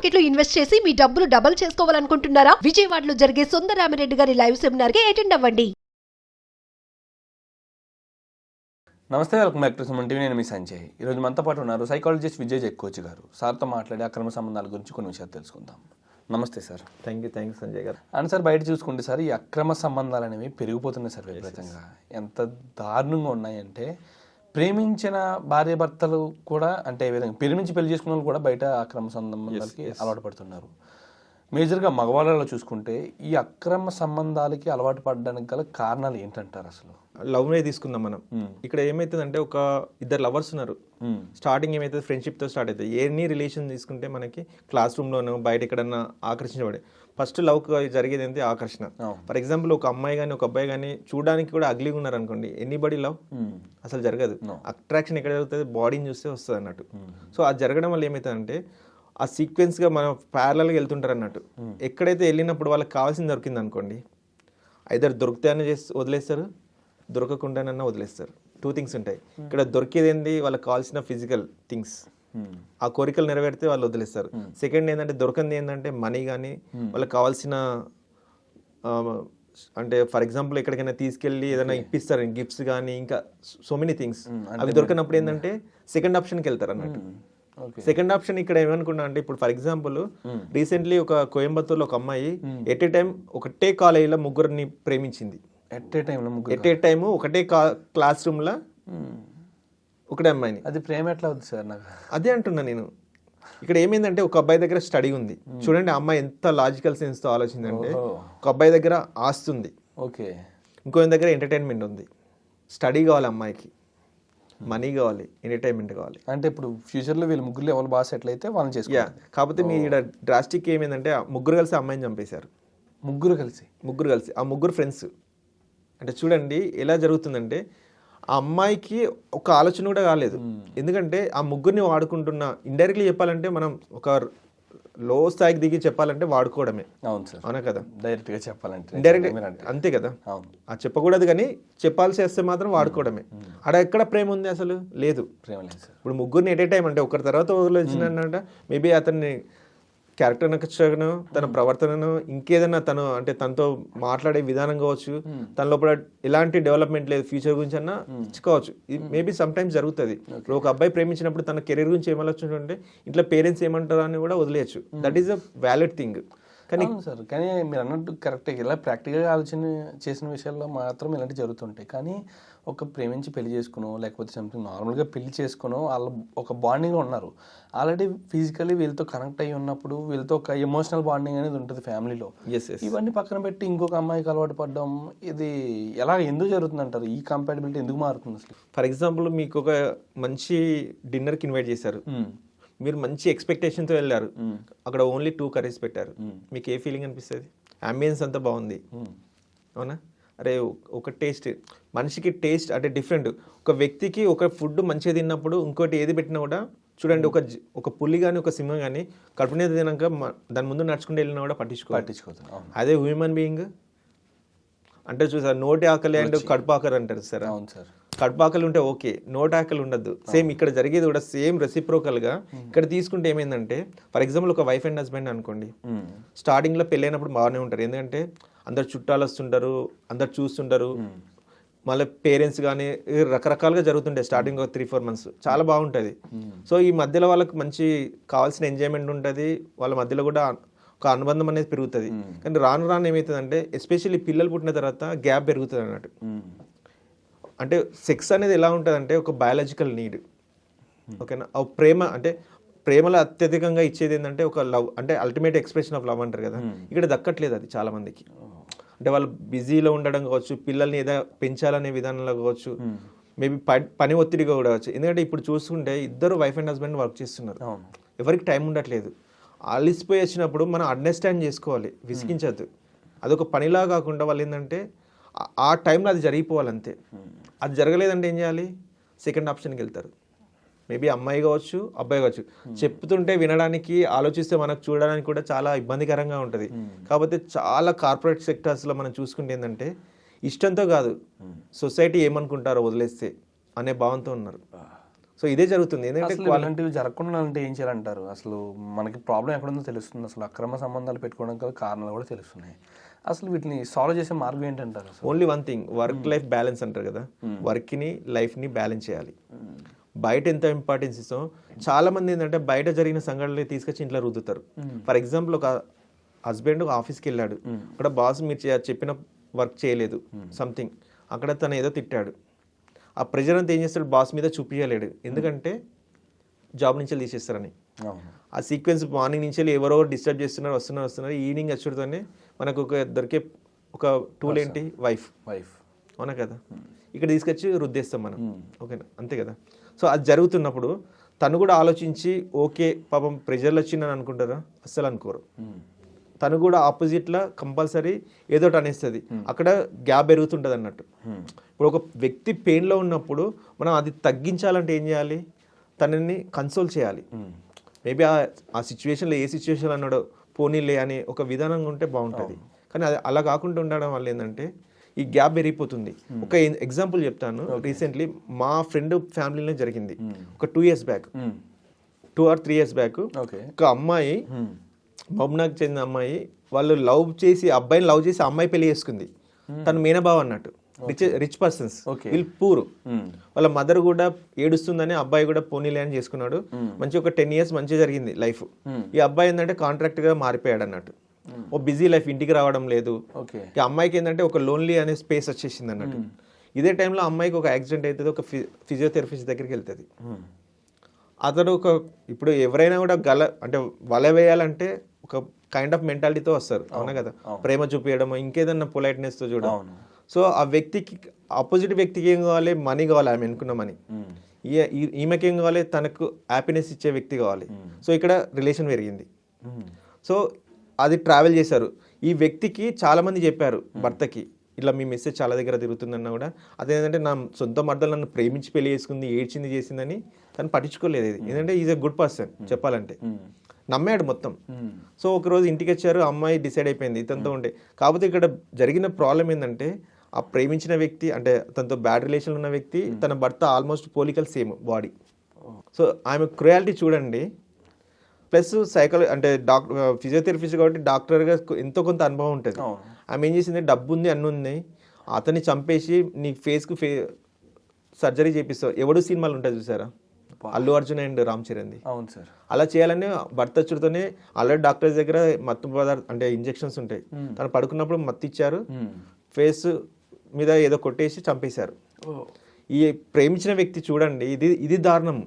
మార్కెట్లో ఇన్వెస్ట్ చేసి మీ డబ్బులు డబుల్ చేసుకోవాలనుకుంటున్నారా? విజయవాడలో జరిగే సుందరామిరెడ్డి గారి లైవ్ సెమినార్కి అటెండ్ అవ్వండి. నమస్తే welcome back to Suman TV. నేను మీ సంజయ్. ఈరోజు మనతో పాటు ఉన్నారు సైకాలజిస్ట్ విజయ్ జక్కోచ్ గారు. సార్తో మాట్లాడి అక్రమ సంబంధాల గురించి కొన్ని విషయాలు తెలుసుకుందాం. నమస్తే sir. Thank you thank you Sanjay garu. And sir. బయట చూసుకుంటే సార్ ఈ అక్రమ సంబంధాలు అనేవి పెరిగిపోతున్నాయి సార్ విపరీతంగా. ఎంత దారుణంగా ఉన్నాయంటే ప్రేమించిన భార్యాభర్తలు కూడా అంటే విధంగా ప్రేమించి పెళ్ళి చేసుకున్న వాళ్ళు కూడా బయట అక్రమ సంబంధాలకి అలవాటు పడుతున్నారు. మేజర్గా మగవాళ్ళలో చూసుకుంటే ఈ అక్రమ సంబంధాలకి అలవాటు పడడానికి గల కారణాలు ఏంటంటారు అసలు? లవ్ మీద తీసుకుందాం మనం. ఇక్కడ ఏమవుతుందంటే ఒక ఇద్దరు లవర్స్ ఉన్నారు. స్టార్టింగ్ ఏమైతుంది? ఫ్రెండ్షిప్తో స్టార్ట్ అవుతుంది. ఎన్ని రిలేషన్ తీసుకుంటే మనకి క్లాస్ రూమ్లోనూ బయట ఎక్కడన్నా ఆకర్షించబడే. ఫస్ట్ లవ్ జరిగేది ఏంటి? ఆకర్షణ. ఫర్ ఎగ్జాంపుల్ ఒక అమ్మాయి కానీ ఒక అబ్బాయి కానీ చూడడానికి కూడా అగ్లీగా ఉన్నారు అనుకోండి. Anybody love hmm. అసలు జరగదు. అట్రాక్షన్ ఎక్కడ జరుగుతుంది? బాడీని చూస్తే వస్తుంది అన్నట్టు సో అది జరగడం వల్ల ఏమవుతుందంటే ఆ సీక్వెన్స్గా మనం ప్యారలల్గా వెళ్తుంటారు అన్నట్టు ఎక్కడైతే వెళ్ళినప్పుడు వాళ్ళకి కావాల్సింది దొరికింది అనుకోండి ఐదర్ దొరికితేనే చేసి వదిలేస్తారు దొరకకుండానన్నా వదిలేస్తారు. టూ థింగ్స్ ఉంటాయి. ఇక్కడ దొరికేది ఏంటి వాళ్ళకి కావాల్సిన ఫిజికల్ థింగ్స్. ఆ కోరికలు నెరవేరితే వాళ్ళు వదిలేస్తారు. సెకండ్ ఏంటంటే దొరకంది ఏంటంటే మనీ కానీ వాళ్ళకి కావాల్సిన అంటే ఫర్ ఎగ్జాంపుల్ ఎక్కడికైనా తీసుకెళ్ళి ఏదైనా ఇప్పిస్తారు గిఫ్ట్స్ కానీ ఇంకా సో మెనీ థింగ్స్. అవి దొరకనప్పుడు ఏంటంటే సెకండ్ ఆప్షన్కి వెళ్తారు అన్నట్టు సెకండ్ ఆప్షన్ ఇక్కడ ఏమనుకున్నా అంటే ఇప్పుడు ఫర్ ఎగ్జాంపుల్ రీసెంట్లీ ఒక కోయంబత్తూర్లో ఒక అమ్మాయి ఎట్ ఏ టైం ఒకటే కాలేజీలో ముగ్గురిని ప్రేమించింది. ఎట్ ఏ టైంలో ముగ్గురు? ఎట్ ఏ టైము ఒకటే క్లాస్ రూమ్లో మ్మ్. ఒకటే అమ్మాయిని. అది ప్రేమ ఎట్లా అవుతుంది సార్ నాకు? అదే అంటున్నా నేను. ఇక్కడ ఏమైందంటే ఒక అబ్బాయి దగ్గర స్టడీ ఉంది. చూడండి ఆ అమ్మాయి ఎంత లాజికల్ సెన్స్తో ఆలోచిందంటే. ఒక అబ్బాయి దగ్గర ఆస్తి ఉంది ఓకే. ఇంకో దగ్గర ఎంటర్టైన్మెంట్ ఉంది. స్టడీ కావాలి అమ్మాయికి. మనీ కావాలి ఎంటర్టైన్మెంట్ కావాలి. అంటే ఇప్పుడు ఫ్యూచర్లో వీళ్ళు ముగ్గురు ఎవరు బాగా సెటిల్ అయితే వాళ్ళని చేసుకోవాలి కాకపోతే మీ ఇక్కడ డ్రాస్టిక్ ఏమైందంటే ఆ ముగ్గురు కలిసి అమ్మాయిని చంపేశారు. ముగ్గురు కలిసి? ముగ్గురు కలిసి. ఆ ముగ్గురు ఫ్రెండ్స్ అంటే చూడండి ఎలా జరుగుతుందంటే ఆ అమ్మాయికి ఒక ఆలోచన కూడా కాలేదు. ఎందుకంటే ఆ ముగ్గురిని వాడుకుంటున్న ఇండైరెక్ట్లీ చెప్పాలంటే మనం ఒక లో స్థాయికి దిగి చెప్పాలంటే వాడుకోవడమే. అవును సార్. అవునా కదా? డైరెక్ట్గా చెప్పాలంటే అంటే. అంతే కదా? అవును. ఆ చెప్పకూడదు కానీ చెప్పాల్సి వస్తే మాత్రం వాడుకోవడమే. ఆడ ఎక్కడ ప్రేమ ఉంది అసలు? లేదు. ప్రేమ లేదు సార్. ఇప్పుడు ముగ్గురిని ఎట్ ఏ టైం అంటే ఒకరి తర్వాత వదిలేసినట్ట మేబీ అతన్ని క్యారెక్టర్ నచ్చను తన ప్రవర్తనను ఇంకేదైనా తను అంటే తనతో మాట్లాడే విధానం కావచ్చు తన లోపల ఎలాంటి డెవలప్మెంట్ లేదు ఫ్యూచర్ గురించి అన్నా కావచ్చు మేబీ సమ్ టైమ్స్ జరుగుతుంది. ఇప్పుడు ఒక అబ్బాయి ప్రేమించినప్పుడు తన కెరీర్ గురించి ఏమలొచ్చు అంటే ఇంట్లో పేరెంట్స్ ఏమంటారు అని కూడా వదిలేయచ్చు. That is a valid thing కానీ సార్ కానీ మీరు అన్నట్టు కరెక్ట్ ఇలా ప్రాక్టికల్గా ఆలోచన చేసిన విషయాల్లో మాత్రం ఇలాంటి జరుగుతుంటాయి. కానీ ఒక ప్రేమించి పెళ్ళి చేసుకునో లేకపోతే సంథింగ్ నార్మల్గా పెళ్ళి చేసుకునో వాళ్ళ ఒక బాండింగ్ ఉన్నారు. ఆల్రెడీ ఫిజికల్లీ వీళ్ళతో కనెక్ట్ అయ్యి ఉన్నప్పుడు వీళ్ళతో ఒక ఎమోషనల్ బాండింగ్ అనేది ఉంటుంది ఫ్యామిలీలో ఇవన్నీ పక్కన పెట్టి ఇంకొక అమ్మాయికి అలవాటు పడడం ఇది ఎలా ఎందుకు జరుగుతుంది అంటారు ఈ కంపాటబిలిటీ ఎందుకు మారుతుంది అసలు? ఫర్ ఎగ్జాంపుల్ మీకు ఒక మంచి డిన్నర్కి ఇన్వైట్ చేశారు. మీరు మంచి ఎక్స్పెక్టేషన్తో వెళ్ళారు. అక్కడ ఓన్లీ టూ కర్రీస్ పెట్టారు. మీకు ఏ ఫీలింగ్ అనిపిస్తుంది? అంబియన్స్ అంతా బాగుంది. అవునా? అరే ఒక టేస్ట్ మనిషికి టేస్ట్ అంటే డిఫరెంట్. ఒక వ్యక్తికి ఒక ఫుడ్ మంచిగా తిన్నప్పుడు ఇంకోటి ఏది పెట్టినా కూడా చూడండి ఒక ఒక పులి కానీ ఒక సింహం కానీ కడుపు మీద తినాక దాని ముందు నడుచుకుంటూ వెళ్ళినా కూడా పట్టించుకో పట్టించుకోతుంది అవును. అదే హ్యూమన్ బీయింగ్ అంటే చూసారు నోటి ఆకలి అండ్ కడుపు ఆకలి అంటారు సార్. అవును సార్. కడుపు ఆకలి ఉంటే ఓకే నోటి ఆకలి ఉండద్దు సేమ్ ఇక్కడ జరిగేది కూడా సేమ్ రెసిప్రోకల్గా ఇక్కడ తీసుకుంటే ఏమైందంటే ఫర్ ఎగ్జాంపుల్ ఒక వైఫ్ అండ్ హస్బెండ్ అనుకోండి. స్టార్టింగ్లో పెళ్ళైనప్పుడు బాగానే ఉంటారు. ఎందుకంటే అందరు చుట్టాలు వస్తుంటారు అందరు చూస్తుంటారు. మళ్ళీ పేరెంట్స్ కానీ రకరకాలుగా జరుగుతుంటాయి స్టార్టింగ్ ఒక త్రీ ఫోర్ మంత్స్ చాలా బాగుంటుంది. సో ఈ మధ్యలో వాళ్ళకి మంచి కావాల్సిన ఎంజాయ్మెంట్ ఉంటుంది. వాళ్ళ మధ్యలో కూడా ఒక అనుబంధం అనేది పెరుగుతుంది. కానీ రాను రాను ఏమవుతుందంటే ఎస్పెషల్లీ పిల్లలు పుట్టిన తర్వాత గ్యాప్ పెరుగుతుంది అన్నట్టు. అంటే సెక్స్ అనేది ఎలా ఉంటుందంటే ఒక బయాలజికల్ నీడ్ ఓకేనా? ఆ ప్రేమ అంటే ప్రేమలో అత్యధికంగా ఇచ్చేది ఏంటంటే ఒక లవ్ అంటే అల్టిమేట్ ఎక్స్ప్రెషన్ ఆఫ్ లవ్ అంటారు కదా. ఇక్కడ దక్కట్లేదు అది చాలా మందికి. అంటే వాళ్ళు బిజీలో ఉండడం కావచ్చు పిల్లల్ని ఏదో పెంచాలనే విధానంలో కావచ్చు మేబీ పని ఒత్తిడిగా కూడా కావచ్చు. ఎందుకంటే ఇప్పుడు చూసుకుంటే ఇద్దరు వైఫ్ అండ్ హస్బెండ్ వర్క్ చేస్తున్నారు. ఎవరికి టైం ఉండట్లేదు. అలిసిపోయి వచ్చినప్పుడు మనం అండర్స్టాండ్ చేసుకోవాలి విసిగించద్దు. అదొక పనిలా కాకుండా వాళ్ళు ఏంటంటే ఆ- ఆ టైంలో అది జరిగిపోవాలి అంతే అది జరగలేదంటే ఏం చేయాలి? సెకండ్ ఆప్షన్కి వెళ్తారు. మేబీ అమ్మాయి కావచ్చు అబ్బాయి కావచ్చు. చెప్తుంటే వినడానికి ఆలోచిస్తే మనకు చూడడానికి కూడా చాలా ఇబ్బందికరంగా ఉంటుంది. కాకపోతే చాలా కార్పొరేట్ సెక్టర్స్లో మనం చూసుకుంటే ఏంటంటే ఇష్టంతో కాదు. సొసైటీ ఏమనుకుంటారో వదిలేస్తే అనే భావంతో ఉన్నారు. సో ఇదే జరుగుతుంది. ఎందుకంటే అసలు ఇలాంటివి జరగకుండా అంటే ఏం చేయాలంటారు? అసలు మనకి ప్రాబ్లం ఎక్కడుందో తెలుస్తుంది. అసలు అక్రమ సంబంధాలు పెట్టుకోవడం గల కారణాలు కూడా తెలుస్తున్నాయి. అసలు వీటిని సాల్వ్ చేసే మార్గం ఏంటంటారు only one thing work life balance అంటారు కదా. వర్క్ని లైఫ్ని బ్యాలెన్స్ చేయాలి. బయట ఎంత ఇంపార్టెన్స్ ఇస్తాం చాలా మంది ఏంటంటే బయట జరిగిన సంఘటనలు తీసుకొచ్చి ఇంట్లో రుద్దుతారు. ఫర్ ఎగ్జాంపుల్ ఒక హస్బెండ్ ఆఫీస్కి వెళ్ళాడు. అక్కడ బాస్ మీరు చెప్పిన వర్క్ చేయలేదు. సంథింగ్ అక్కడ తను ఏదో తిట్టాడు. ఆ ప్రెజర్ అంతా ఏం చేస్తాడు? బాస్ మీద చూపించలేడు ఎందుకంటే జాబ్ నుంచి తీసేస్తారని. ఆ సీక్వెన్స్ మార్నింగ్ నుంచి ఎవరో డిస్టర్బ్ చేస్తున్నారు వస్తున్నారు వస్తున్నారు. ఈవినింగ్ వచ్చుడుతోనే మనకు ఒక దొరికే ఒక టూల్ ఏంటి? వైఫ్ వైఫ్ అవునా కదా? ఇక్కడ తీసుకొచ్చి రుద్దేస్తాం మనం. ఓకేనా? అంతే కదా? సో అది జరుగుతున్నప్పుడు తను కూడా ఆలోచించి ఓకే పాపం ప్రెజర్లు వచ్చిందని అనుకుంటారా? అస్సలు అనుకోరు. తను కూడా ఆపోజిట్లో కంపల్సరీ ఏదో ఒకటి అనేస్తుంది. అక్కడ గ్యాప్ పెరుగుతుంటుంది అన్నట్టు. ఇప్పుడు ఒక వ్యక్తి పెయిన్లో ఉన్నప్పుడు మనం అది తగ్గించాలంటే ఏం చేయాలి? తనని కన్సోల్ చేయాలి. మేబీ ఆ ఆ సిచ్యువేషన్లో ఏ సిచ్యువేషన్ అన్నాడో పోనీలే అని ఒక విధానంగా ఉంటే బాగుంటుంది. కానీ అది అలా కాకుండా ఉండడం వల్ల ఏంటంటే ఈ గ్యాప్ పెరిగిపోతుంది. ఒక ఎగ్జాంపుల్ చెప్తాను. రీసెంట్లీ మా ఫ్రెండ్ ఫ్యామిలీలో జరిగింది. ఒక two years back. Two or three years back. ఒక అమ్మాయి బొమ్మనాకు చెందిన అమ్మాయి వాళ్ళు లవ్ చేసి అబ్బాయిని లవ్ చేసి అమ్మాయి పెళ్ళి చేసుకుంది. తను మీనబావ అన్నట్టు. Rich rich persons. వీళ్ళు పూరు వాళ్ళ మదర్ కూడా ఏడుస్తుందని అబ్బాయి కూడా పోనీలే అని చేసుకున్నాడు. మంచి ఒక టెన్ ఇయర్స్ మంచిగా జరిగింది లైఫ్. ఈ అబ్బాయి ఏంటంటే కాంట్రాక్ట్గా మారిపోయాడు అన్నట్టు. ఓ బిజీ లైఫ్ ఇంటికి రావడం లేదు. ఓకే. అమ్మాయికి ఏంటంటే ఒక లోన్లీ అనే స్పేస్ వచ్చేసింది అన్నట్టు. ఇదే టైంలో అమ్మాయికి ఒక యాక్సిడెంట్ అవుతుంది ఒక ఫిజియోథెరపిస్ట్ దగ్గరికి వెళ్తుంది. అతడు ఒక ఇప్పుడు ఎవరైనా కూడా గల అంటే వల వేయాలంటే ఒక కైండ్ ఆఫ్ మెంటాలిటీతో వస్తారు. అవునా. కదా? ప్రేమ చూపించడం ఇంకేదన్నా పొలైట్నెస్తో చూడడం. సో ఆ వ్యక్తికి ఆపోజిట్ వ్యక్తికి ఏం కావాలి? మనీ కావాలి ఆమె అనుకున్న మనీ ఈమెకి ఏం కావాలి? తనకు హ్యాపీనెస్ ఇచ్చే వ్యక్తి కావాలి. సో ఇక్కడ రిలేషన్ పెరిగింది. సో అది ట్రావెల్ చేశారు. ఈ వ్యక్తికి చాలా మంది చెప్పారు భర్తకి ఇట్లా మీ మెసేజ్ చాలా దగ్గర తిరుగుతుందన్నా కూడా అదేంటంటే నా సొంత మర్దలు నన్ను ప్రేమించి పెళ్ళి చేసుకుంది ఏడ్చింది చేసిందని తను పట్టించుకోలేదు ఇది. ఎందుకంటే ఈజ్ ఎ గుడ్ పర్సన్ చెప్పాలంటే. నమ్మాడు మొత్తం. సో ఒకరోజు ఇంటికి వచ్చారు అమ్మాయి డిసైడ్ అయిపోయింది ఇతనితో ఉంటే. కాకపోతే ఇక్కడ జరిగిన ప్రాబ్లం ఏంటంటే ఆ ప్రేమించిన వ్యక్తి అంటే తనతో బ్యాడ్ రిలేషన్ ఉన్న వ్యక్తి తన భర్త ఆల్మోస్ట్ పోలికల్ సేమ్ బాడీ సో ఆమె క్రుయాలిటీ చూడండి ప్లస్ సైకాలజీ అంటే డాక్టర్ ఫిజియోథెరపిస్ట్ కాబట్టి డాక్టర్గా ఎంతో కొంత అనుభవం ఉంటుంది. ఆమె ఏం చేసింది? డబ్బు ఉంది అన్ని ఉంది అతన్ని చంపేసి నీ ఫేస్కు ఫే సర్జరీ చేపిస్తావు. ఎవడు సినిమాలు ఉంటాయి చూసారా? అల్లు అర్జున్ అండ్ రామ్ చరణ్ది. అవును సార్. అలా చేయాలని భర్త వచ్చుడితోనే ఆల్రెడీ డాక్టర్స్ దగ్గర మత్తు పదార్థ అంటే ఇంజెక్షన్స్ ఉంటాయి. తను పడుకున్నప్పుడు మత్తు ఇచ్చారు ఫేస్ మీద ఏదో కొట్టేసి చంపేశారు. ఈ ప్రేమించిన వ్యక్తి చూడండి ఇది ఇది దారుణం.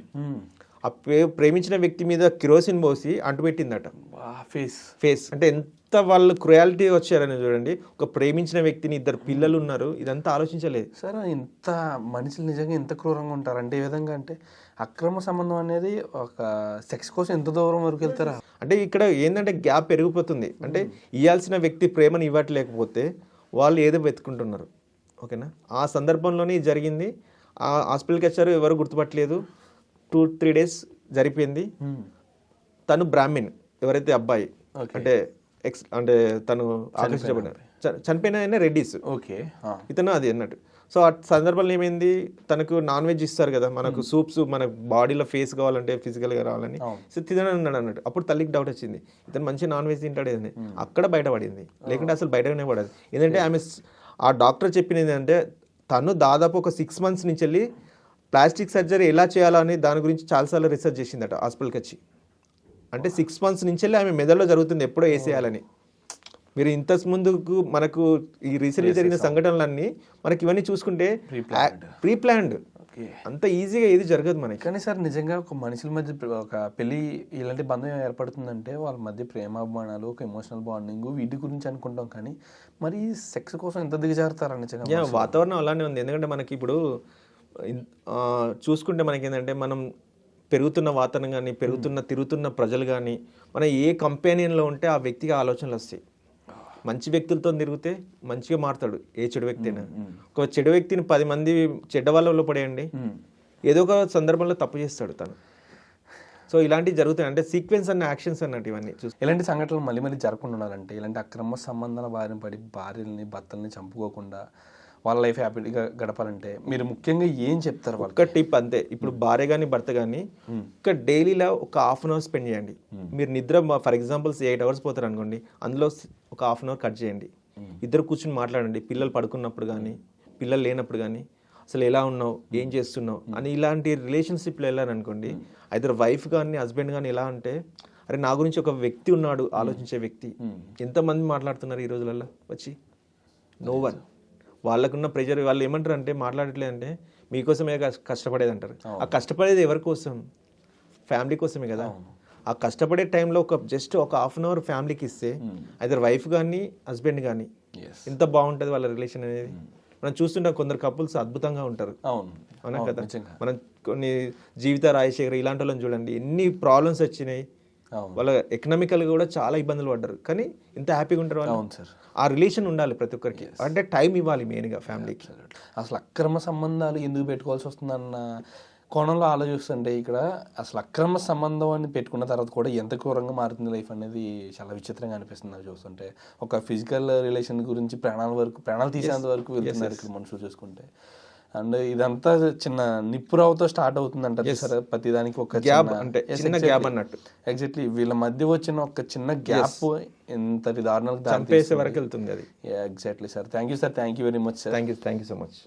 ఆ ప్రే- ప్రేమించిన వ్యక్తి మీద కిరోసిన్ పోసి అంటుపెట్టిందట. ఫేస్. ఫేస్. అంటే ఎంత వాళ్ళు క్రుయాలిటీ వచ్చారని చూడండి. ఒక ప్రేమించిన వ్యక్తిని ఇద్దరు పిల్లలు ఉన్నారు. ఇదంతా ఆలోచించలేదు. సార్ ఇంత మనుషులు నిజంగా ఎంత క్రూరంగా ఉంటారు? అంటే ఏ విధంగా? అంటే అక్రమ సంబంధం అనేది ఒక సెక్స్ కోసం ఎంత దూరం వరకు వెళ్తారా? అంటే ఇక్కడ ఏంటంటే గ్యాప్ పెరిగిపోతుంది. అంటే ఇవ్వాల్సిన వ్యక్తి ప్రేమను ఇవ్వట్లేకపోతే వాళ్ళు ఏదో వెతుకుంటున్నారు ఓకేనా? ఆ సందర్భంలోనే ఇది జరిగింది. ఆ హాస్పిటల్కి వచ్చారు ఎవరు గుర్తుపట్టలేదు. టూ త్రీ డేస్ జరిపోయింది తను బ్రాహ్మిన్ ఎవరైతే అబ్బాయి అంటే ఎక్స్ అంటే తను ఆకర్షించబడిన చనిపోయిన ఆయన రెడ్డిస్. ఓకే ఇతను అది అన్నట్టు. సో ఆ సందర్భంలో ఏమైంది? తనకు నాన్ వెజ్ ఇస్తారు కదా మనకు సూప్స్ మన బాడీలో ఫేస్ కావాలంటే ఫిజికల్గా రావాలని. సో తినని అన్నాడు అన్నట్టు. అప్పుడు తల్లికి డౌట్ వచ్చింది. ఇతను మంచి నాన్ వెజ్ తింటాడు అని. అక్కడ బయటపడింది. లేకుంటే అసలు బయటనే పడదు. ఎందుకంటే ఆమె ఆ డాక్టర్ చెప్పింది ఏంటంటే తను దాదాపు ఒక సిక్స్ మంత్స్ నుంచి వెళ్ళి ప్లాస్టిక్ సర్జరీ ఎలా చేయాలని దాని గురించి చాలాసార్లు రీసెర్చ్ చేసిందట హాస్పిటల్కి వచ్చి. అంటే సిక్స్ మంత్స్ నుంచి ఆమె మెదడులో జరుగుతుంది ఎప్పుడో వేసేయాలని. మీరు ఇంత ముందుకు మనకు ఈ రీసెంట్లీ జరిగిన సంఘటనలన్నీ మనకి ఇవన్నీ చూసుకుంటే ప్రీ ప్లాన్డ్ అంత ఈజీగా ఏది జరగదు మనకి. కానీ సార్ నిజంగా ఒక మనుషుల మధ్య ఒక పెళ్ళి ఇలాంటి బంధం ఏర్పడుతుందంటే వాళ్ళ మధ్య ప్రేమాభిమానాలు ఒక ఎమోషనల్ బాండింగ్ వీటి గురించి అనుకుంటాం కానీ మరి సెక్స్ కోసం ఎంత దిగజారుతారా నిజంగా వాతావరణం అలానే ఉంది. ఎందుకంటే మనకి ఇప్పుడు చూసుకుంటే మనకి ఏంటంటే మనం పెరుగుతున్న వాతావరణం కానీ పెరుగుతున్న తిరుగుతున్న ప్రజలు కానీ మన ఏ కంపెనీలో ఉంటే ఆ వ్యక్తికి ఆలోచనలు వస్తాయి. మంచి వ్యక్తులతో తిరిగితే మంచిగా మారుతాడు ఏ చెడు వ్యక్తి అయినా. ఒక చెడు వ్యక్తిని పది మంది చెడ్డ వాళ్ళలో పడేయండి. ఏదో ఒక సందర్భంలో తప్పు చేస్తాడు తను. సో ఇలాంటివి జరుగుతాయి. అంటే సీక్వెన్స్ అన్న యాక్షన్స్ అన్నట్టు ఇవన్నీ చూసి ఇలాంటి సంఘటనలు మళ్ళీ మళ్ళీ జరగకుండా ఉండాలంటే ఇలాంటి అక్రమ సంబంధాల బారిన పడి భార్యల్ని భర్తల్ని చంపుకోకుండా వాళ్ళ లైఫ్ హ్యాపీగా గడపాలంటే మీరు ముఖ్యంగా ఏం చెప్తారు వాళ్ళకి? ఒక్క టిప్ అంతే. ఇప్పుడు భార్య కానీ భర్త కానీ ఒక డైలీలో ఒక హాఫ్ అన్ అవర్ స్పెండ్ చేయండి. మీరు నిద్ర ఫర్ ఎగ్జాంపుల్స్ ఎయిట్ అవర్స్ పోతారు అనుకోండి అందులో ఒక హాఫ్ అన్ అవర్ కట్ చేయండి. ఇద్దరు కూర్చుని మాట్లాడండి. పిల్లలు పడుకున్నప్పుడు కానీ పిల్లలు లేనప్పుడు కానీ అసలు ఎలా ఉన్నావు? ఏం చేస్తున్నావు? అని ఇలాంటి రిలేషన్షిప్లో వెళ్ళారనుకోండి ఐదర్ వైఫ్ కానీ హస్బెండ్ కానీ ఎలా అంటే అరే నా గురించి ఒక వ్యక్తి ఉన్నాడు ఆలోచించే వ్యక్తి. ఎంతమంది మాట్లాడుతున్నారు ఈ రోజులలో వచ్చి నో వన్ వాళ్ళకున్న ప్రెజర్ వాళ్ళు ఏమంటారు అంటే మాట్లాడట్లేదు అంటే మీకోసమే కష్ట- కష్టపడేది అంటారు ఆ కష్టపడేది ఎవరి కోసం? ఫ్యామిలీ కోసమే కదా. ఆ కష్టపడే టైంలో ఒక జస్ట్ ఒక హాఫ్ అన్ అవర్ ఫ్యామిలీకి ఇస్తే ఐదర్ వైఫ్ కానీ హస్బెండ్ కానీ. ఎంత బాగుంటుంది వాళ్ళ రిలేషన్ అనేది. మనం చూస్తుంటాం కొందరు కపుల్స్ అద్భుతంగా ఉంటారు. అవును. కదా? మనం కొన్ని జీవిత రాజశేఖర్ ఇలాంటి వాళ్ళని చూడండి ఎన్ని ప్రాబ్లమ్స్ వచ్చినాయి. వాళ్ళ ఎకనామికల్ కూడా చాలా ఇబ్బందులు పడ్డారు. కానీ ఇంత హ్యాపీగా ఉంటారు అవును సార్. ఆ రిలేషన్ ఉండాలి ప్రతి ఒక్కరికి. అంటే టైం ఇవ్వాలి మెయిన్గా ఫ్యామిలీకి అసలు అక్రమ సంబంధాలు ఎందుకు పెట్టుకోవాల్సి వస్తుందన్న కోణంలో ఆలోచిస్తుంటే ఇక్కడ అసలు అక్రమ సంబంధం అని పెట్టుకున్న తర్వాత కూడా ఎంత ఘోరంగా మారుతుంది లైఫ్ అనేది చాలా విచిత్రంగా అనిపిస్తుంది నాకు చూస్తుంటే. ఒక ఫిజికల్ రిలేషన్ గురించి ప్రాణాల వరకు ప్రాణాలు తీసేంత వరకు వెళ్తున్నారు ఇక్కడ మనుషులు చూసుకుంటే. అండ్ ఇదంతా చిన్న నిప్పురావుతో స్టార్ట్ అవుతుంది సార్ ప్రతిదానికి ఒక Gap అంటే చిన్న gap అన్నట్టు. ఎగ్జాక్ట్లీ వీళ్ళ మధ్య వచ్చిన ఒక చిన్న గ్యాప్ ఎంతటి దారుణాలకు దారి చంపేసే వరకు వెళ్తుంది అది. Exactly sir thank you sir thank you very much sir thank you thank you so much